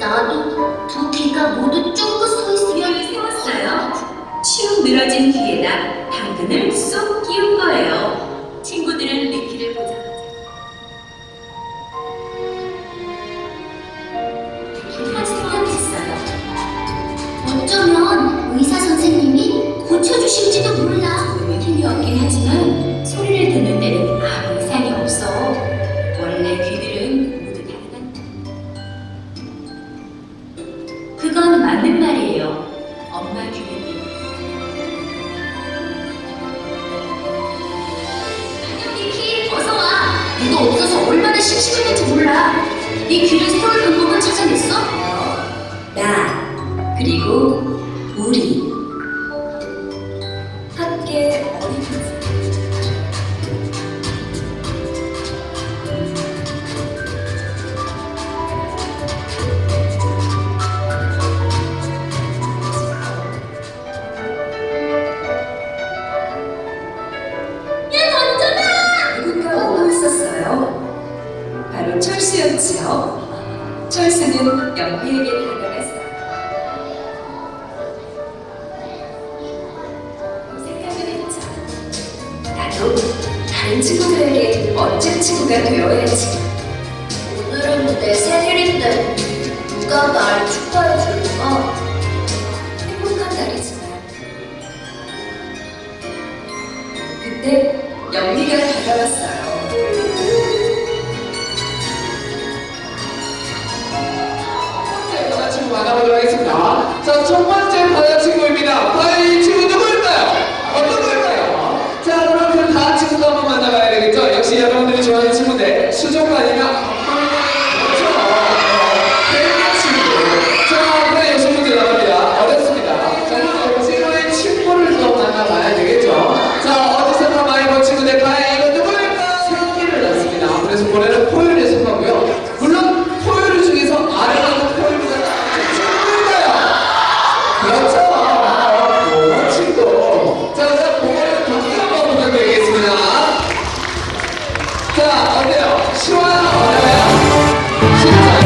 나도 두 귀가 모두 쫑긋 서 있으면 세웠어요. 치우 늘어진 귀에다 당근을 쏙 끼운 거예요. 친구들은 리키를 보자마자 한 있어요. 어쩌면 의사 선생님이 고쳐주실지도 몰라. 힘이 없긴 하지만 맞는 말이에요. 엄마 귀는요. 안녕 니키, 어서 와. 이거 없어서 얼마나 심심했는지 몰라. 네 귀를 세울 방법을 찾아냈어? 나 그리고 다가갔어요. 생각을 했죠. 나도 다른 친구들에게 멋진 친구가 되어야지. 오늘은 내 생일인데 누가 날 축하해 줄까? 행복한 날이지만 그때 영미가 다가왔어요. 가보도록 하겠습니다. 자, 첫 번째 바다친구입니다. 바다 친구 누구일까요? 어떤 거일까요? 자, 여러분 그 다른 친구도 한번 만나봐야 되겠죠? 역시 여러분들이 좋아하는 친구인데, 수족과 아니면 그렇죠? 어, 어, 대학 친구. 자, 그럼 여섯 문제 나갑니다. 어렵습니다. 자, 친구의 친구를 또 만나봐야 되겠죠? 자, 어디서 다 많이 본 친구인데, 과연 이거 누구일까? 생기를 낳습니다. 그래서 올해는 포유를 선하고요 请走。